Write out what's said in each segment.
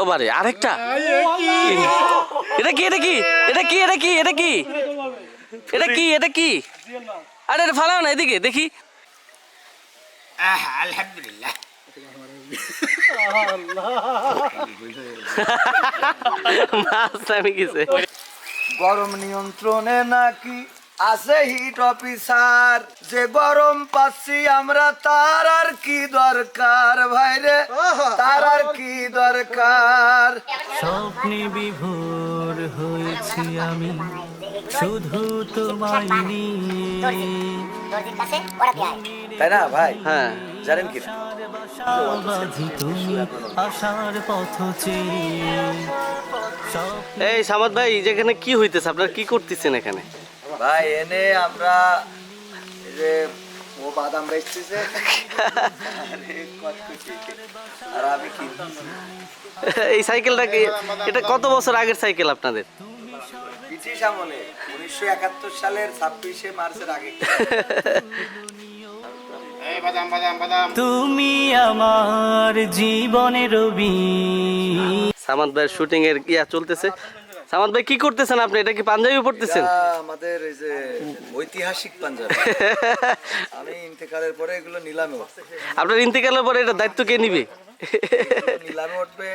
ও বারে আরেকটা। এটা কি এটা কি? এটা কি এটা কি এটা কি? এটা কি এটা কি? আরে এটা ফালাও না এদিকে দেখি। আলহামদুলিল্লাহ। গরম নিয়ন্ত্রণে নাকি আছে হিট অফিসার যে গরম পাচ্ছি আমরা তার আর কি দরকার ভাইরে? তার আর কি দরকার? স্বপ্নে বিভোর হয়েছি আমি শুধু তোমায় নিয়ে। তাই না ভাই? হ্যাঁ। জানেন কি? এই সামাদ ভাই যেখানে কি হইতেছে? আপনার কি করতেছেন এখানে? ভাই এনে আমরা যে ও বাদাম বেচতেছে আর আমি এই সাইকেলটা কি এটা কত বছর আগের সাইকেল আপনাদের? ব্রিটিশ আমলে উনিশশো একাত্তর সালের ছাব্বিশে মার্চের আগে। তুমি আমার জীবনের রবি সামাদ ভাইয়ের শুটিং এর ইয়া চলতেছে। সামাদ ভাই কি করতেছেন আপনি? এটা কি পাঞ্জাবি পড়তেছেন আমাদের এই যে ঐতিহাসিক পাঞ্জাবি। আমি ইন্তেকালের পরে এগুলো নিলামে আপনার ইন্তেকালের পরে এটা দায়িত্ব কে নিবে? নিলামে উঠবে।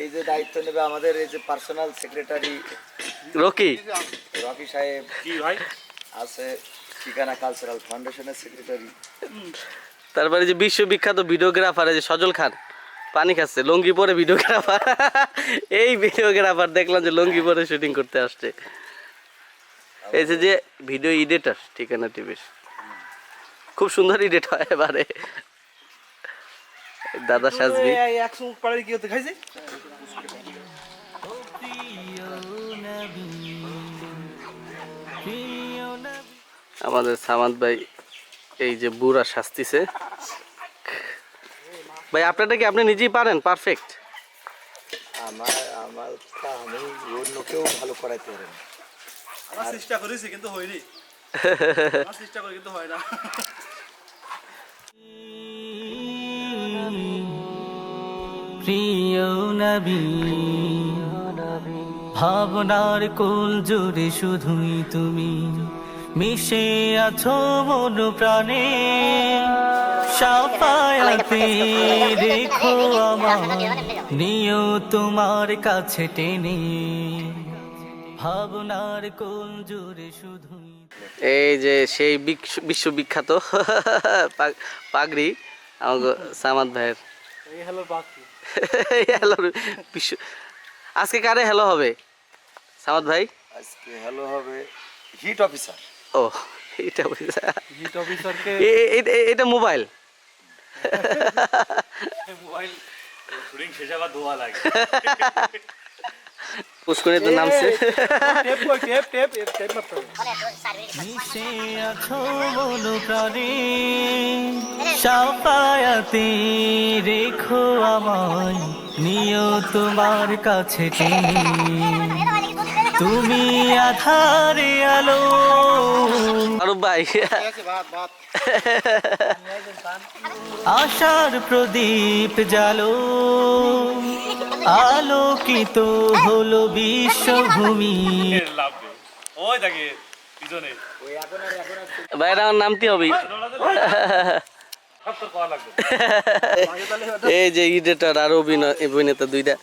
এই যে দায়িত্ব নেবে আমাদের এই যে পার্সোনাল সেক্রেটারি রকি। রকি সাহেব। কি ভাই? আছে ঠিকানা কালচারাল ফাউন্ডেশনের সেক্রেটারি। তারপরে যে বিশ্ববিখ্যাত ভিডিওগ্রাফার এই যে সজল খান। পানি খাচ্ছে লঙ্গি পরে ভিডিওগ্রাফার এই ভিডিওগ্রাফার দেখলাম যে লঙ্গি পরে শুটিং করতে আসছে। এই যে যে ভিডিও এডিটর ঠিকানা টিভির। খুব সুন্দর এডিট হয় এবারে। দাদা সাজবি। আমাদের সামাদ ভাই এই যে বুড়া শাস্তিছে ভাই আপনারটা কি আপনি নিজেই পারেন? পারফেক্ট আমার আমার আমি অন্য কেউ ভালো করাইতে পারে আমার চেষ্টা করেছি কিন্তু হয়নি। আমার চেষ্টা করে কিন্তু হয় না। প্রিয় নবী ভাবনার কোল জুড়ে শুধুই তুমি। মিশে আছো মন প্রাণে। সাফায়াতে রেখো আমার নিও তোমার কাছে টেনে। ভাবনার কোল জুড়ে শুধু এই যে সেই বিশ্ববিখ্যাত পাগড়ি আমাকে সামাদ ভাইয়ের। হ্যালো বিশ্ব আজকে কারে হ্যালো হবে? সামাদ ভাই? আজকে হ্যালো হবে হিট অফিসার। ও এটা এটা মোবাইল মোবাইল শুটিং শেষে আবার ধোয়া লাগে। পুষ্করে তো নামছে। সাফায়াতে রেখো আমায় নিও তোমার কাছে টেনে তুমি আধারে আলো। আরব ভাই। আশার প্রদীপ জালো। আলোকিত হলো বিশ্বভূমি। ওই পিছনে ভাই আমার নাম কি হবে? এই যে ইডিটর আর অভিনয় অভিনেতা দুইটা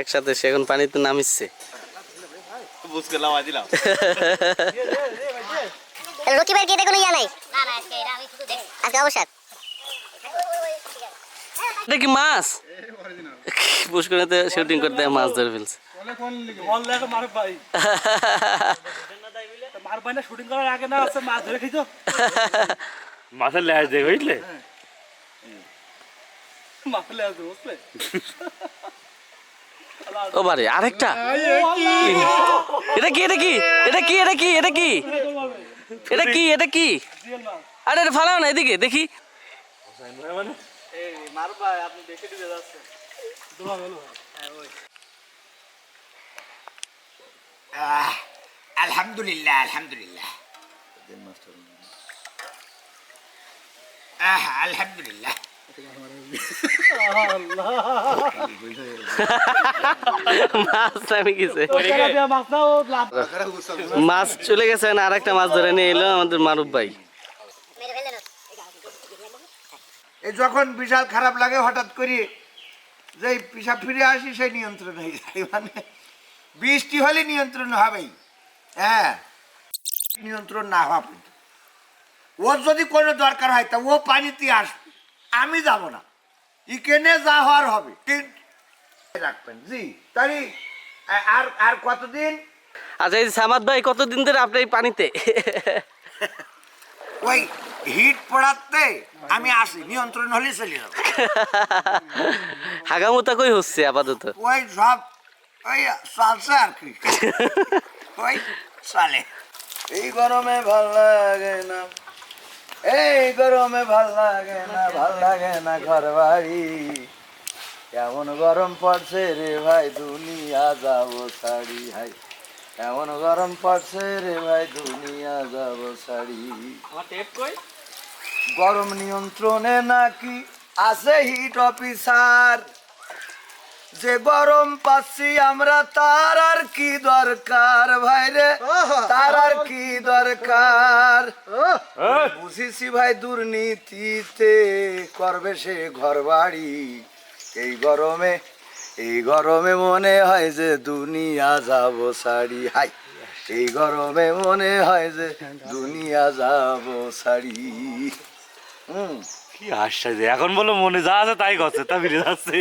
একসাথে সে এখন পানিতে নামিচ্ছে। বুঝকে লাওয়া দিলাম রকি ভাই গেটে কোনো ইয়া নাই না না আজকে এটা আমি শুধু দেখছি আজকে অবসর এটা কি মাছ পুষ্করিতে শুটিং করতে মাছ ধরে ফেলছে বল দেখো মার ভাই মার ভাই না শুটিং করার আগে না আছে মাছ ধরে খাইতো মাছের লেজ দেখে বুঝলে আছে বুঝলে ও বারে, আরেকটা। এটা কি এটা কি? এটা কি এটা কি এটা কি? এটা কি এটা কি? আরে এটা ফালাও না, এদিকে, দেখি। আলহামদুলিল্লাহ আলহামদুলিল্লাহ। আলহামদুলিল্লাহ। মাছ চলে গেছে আর একটা মাছ ধরে নিয়ে এলো আমাদের মারুফ ভাই। যখন বিশাল খারাপ লাগে, হঠাৎ করে যে পিসা ফিরে আসি, সেই নিয়ন্ত্রণ হয়ে যায়। মানে বৃষ্টি হলে নিয়ন্ত্রণ হবেই হ্যাঁ নিয়ন্ত্রণ না হওয়া পর্যন্ত। ওর যদি কোনো দরকার হয়, তা ও পানিতে আসবে। আমি যাব না। ইকেনে যা হওয়ার হবে। রাখবেন জি। তাই আর আর কতদিন? আচ্ছা এই সামাদ ভাই কতদিন ধরে আপনি এই পানিতে? ওই হিট পড়াতে আমি আসি নিয়ন্ত্রণ হলে চলে যাব। হাগামোতা কই হচ্ছে আপাতত? ওই সব ওই চলছে আর কি। ওই চলে এই গরমে ভালো লাগে না। এই গরমে ভালো লাগে না ভালো লাগে না ঘর বাড়ি কেমন গরম পড়ছে রে ভাই দুনিয়া যাব ছাড়ি হাই। এমন গরম পড়ছে রে ভাই দুনিয়া যাব ছাড়ি গরম নিয়ন্ত্রণে নাকি আছে হিট অফিসার যে গরম পাচ্ছি আমরা তার আর কি দরকার ভাইরে? তার আর কি দরকার? বুঝেছি ভাই দুর্নীতিতে করবে সে ঘর বাড়ি এই গরমে এই গরমে মনে হয় যে দুনিয়া যাব সারি। হাই এই গরমে মনে হয় যে দুনিয়া যাব সারি। হুম। কি আশ্চর্য এখন বলো মনে যা আছে তাই করছে তা ফিরে যাচ্ছে।